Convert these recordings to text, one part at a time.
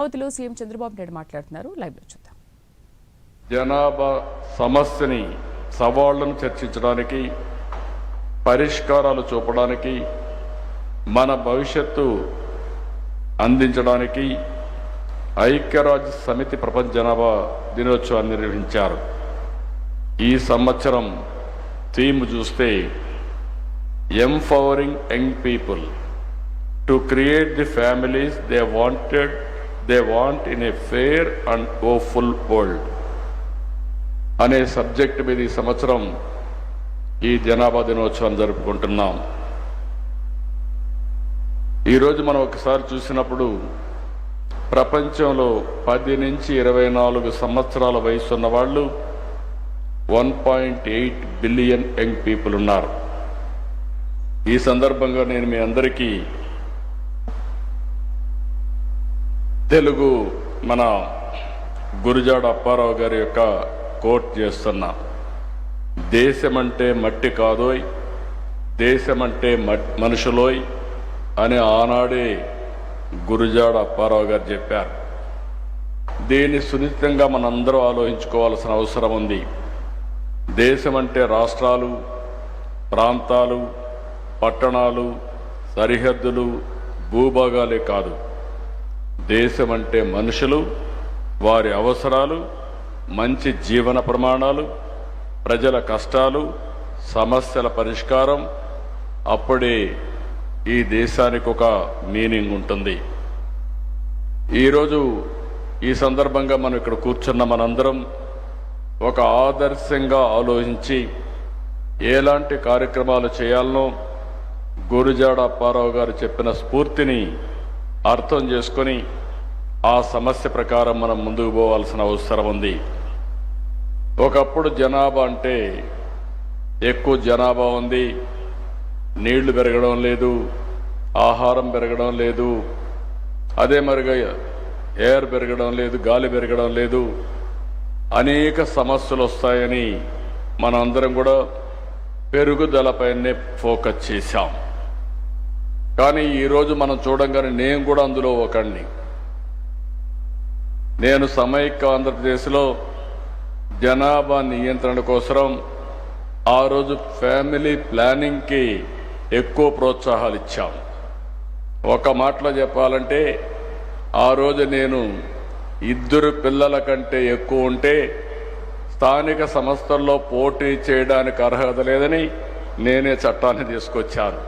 అమరావతిలో సీఎం చంద్రబాబు నాయుడు మాట్లాడుతున్నారు. లైవ్లో చూద్దాం. జనాభా సమస్యని సవాళ్ళను చర్చించడానికి పరిష్కారాలు చూపడానికి మన భవిష్యత్తు అందించడానికి ఐక్యరాజ్య సమితి ప్రపంచ జనాభా దినోత్సవాన్ని నిర్వహించారు. ఈ సంవత్సరం థీమ్ చూస్తే empowering young people to create the families they wanted they want in a fair and hopeful world అనే సబ్జెక్ట్ మీద ఈ సంవత్సరం ఈ జనాభా దినోత్సవం జరుపుకుంటున్నాం. ఈరోజు మనం ఒకసారి చూసినప్పుడు ప్రపంచంలో పది నుంచి ఇరవై నాలుగు సంవత్సరాల వయసు ఉన్న వాళ్ళు one point eight billion young people ఉన్నారు. ఈ సందర్భంగా నేను మీ అందరికీ తెలుగు మన గురుజాడ అప్పారావు గారి యొక్క కోట్ చేస్తున్నా. దేశమంటే మట్టి కాదోయ్ దేశమంటే మనుషులోయ్ అని ఆనాడే గురుజాడ అప్పారావు గారు చెప్పారు. దీన్ని సున్నితంగా మనందరూ ఆలోచించుకోవాల్సిన అవసరం ఉంది. దేశం అంటే రాష్ట్రాలు ప్రాంతాలు పట్టణాలు సరిహద్దులు భూభాగాలే కాదు. దేశం అంటే మనుషులు వారి అవసరాలు మంచి జీవన ప్రమాణాలు ప్రజల కష్టాలు సమస్యల పరిష్కారం అప్పుడే ఈ దేశానికి ఒక మీనింగ్ ఉంటుంది. ఈరోజు ఈ సందర్భంగా మనం ఇక్కడ కూర్చున్న మనందరం ఒక ఆదర్శంగా ఆలోచించి ఎలాంటి కార్యక్రమాలు చేయాలనో గురుజాడ అప్పారావు గారు చెప్పిన స్ఫూర్తిని అర్థం చేసుకొని ఆ సమస్య ప్రకారం మనం ముందుకు పోవాల్సిన అవసరం ఉంది. ఒకప్పుడు జనాభా అంటే ఎక్కువ జనాభా ఉంది. నీళ్ళు పెరగడం లేదు. ఆహారం పెరగడం లేదు. అదే మరిగా ఎయిర్ పెరగడం లేదు గాలి పెరగడం లేదు. అనేక సమస్యలు వస్తాయని మనందరం కూడా పెరుగుదలపైనే ఫోకస్ చేశాం. కానీ ఈరోజు మనం చూడంగానే నేను కూడా అందులో ఒకడిని నేను సమైక్య ఆంధ్రప్రదేశ్లో జనాభా నియంత్రణ కోసం ఆ రోజు ఫ్యామిలీ ప్లానింగ్కి ఎక్కువ ప్రోత్సాహాలు ఇచ్చాం. ఒక మాటలో చెప్పాలంటే ఆ రోజు నేను ఇద్దరు పిల్లల కంటే ఎక్కువ ఉంటే స్థానిక సంస్థల్లో పోటీ చేయడానికి అర్హత లేదని నేనే చట్టాన్ని తీసుకొచ్చాను.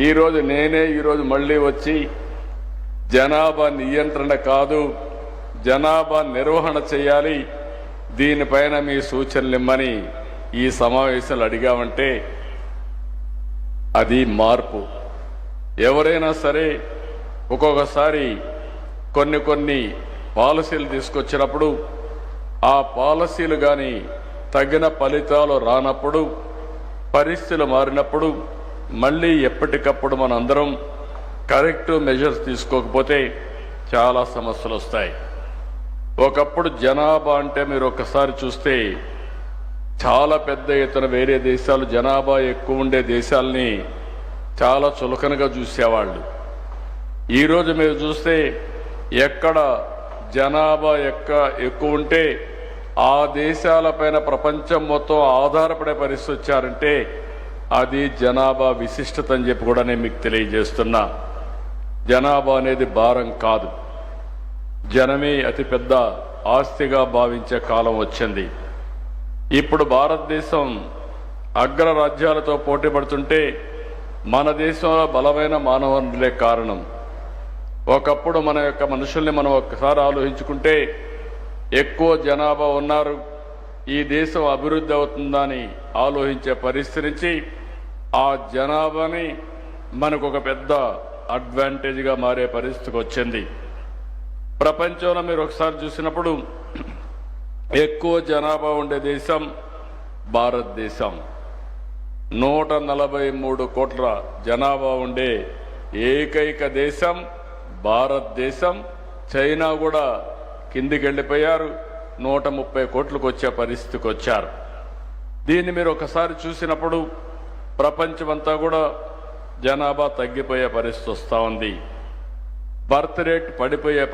ఈరోజు నేనే ఈరోజు మళ్ళీ వచ్చి జనాభా నియంత్రణ కాదు జనాభా నిర్వహణ చేయాలి. దీనిపైన మీ సూచనలు ఇమ్మని ఈ సమావేశాలు అడిగామంటే అది మార్పు. ఎవరైనా సరే ఒక్కొక్కసారి కొన్ని కొన్ని పాలసీలు తీసుకొచ్చినప్పుడు ఆ పాలసీలు కానీ తగిన ఫలితాలు రానప్పుడు పరిస్థితులు మారినప్పుడు మళ్ళీ ఎప్పటికప్పుడు మనందరం కరెక్ట్ మెజర్స్ తీసుకోకపోతే చాలా సమస్యలు వస్తాయి. ఒకప్పుడు జనాభా అంటే మీరు ఒకసారి చూస్తే చాలా పెద్ద ఎత్తున వేరే దేశాలు జనాభా ఎక్కువ ఉండే దేశాలని చాలా చులకనగా చూసేవాళ్ళు. ఈరోజు మీరు చూస్తే ఎక్కడ జనాభా ఎక్క ఎక్కువ ఉంటే ఆ దేశాలపైన ప్రపంచం మొత్తం ఆధారపడే పరిస్థితి వచ్చారంటే అది జనాభా విశిష్టత అని చెప్పి కూడా నేను మీకు తెలియజేస్తున్నా. జనాభా అనేది భారం కాదు. జనమే అతిపెద్ద ఆస్తిగా భావించే కాలం వచ్చింది. ఇప్పుడు భారతదేశం అగ్ర రాజ్యాలతో పోటీ పడుతుంటే మన దేశంలో బలమైన మానవ వనరులే కారణం. ఒకప్పుడు మన యొక్క మనుషుల్ని మనం ఒక్కసారి ఆలోచించుకుంటే ఎక్కువ జనాభా ఉన్నారు. ఈ దేశం అభివృద్ధి అవుతుందని ఆలోచించే పరిస్థితి నుంచి ఆ జనాభాని మనకు ఒక పెద్ద అడ్వాంటేజ్గా మారే పరిస్థితికి వచ్చింది. ప్రపంచంలో మీరు ఒకసారి చూసినప్పుడు ఎక్కువ జనాభా ఉండే దేశం భారతదేశం. నూట నలభై మూడు కోట్ల జనాభా ఉండే ఏకైక దేశం భారతదేశం. చైనా కూడా కిందికి వెళ్ళిపోయారు నూట ముప్పై కోట్లకు వచ్చే పరిస్థితికి వచ్చారు. దీన్ని మీరు ఒకసారి చూసినప్పుడు ప్రపంచమంతా కూడా జనాభా తగ్గిపోయే పరిస్థితి వస్తూ ఉంది. బర్త్ రేట్ పడిపోయే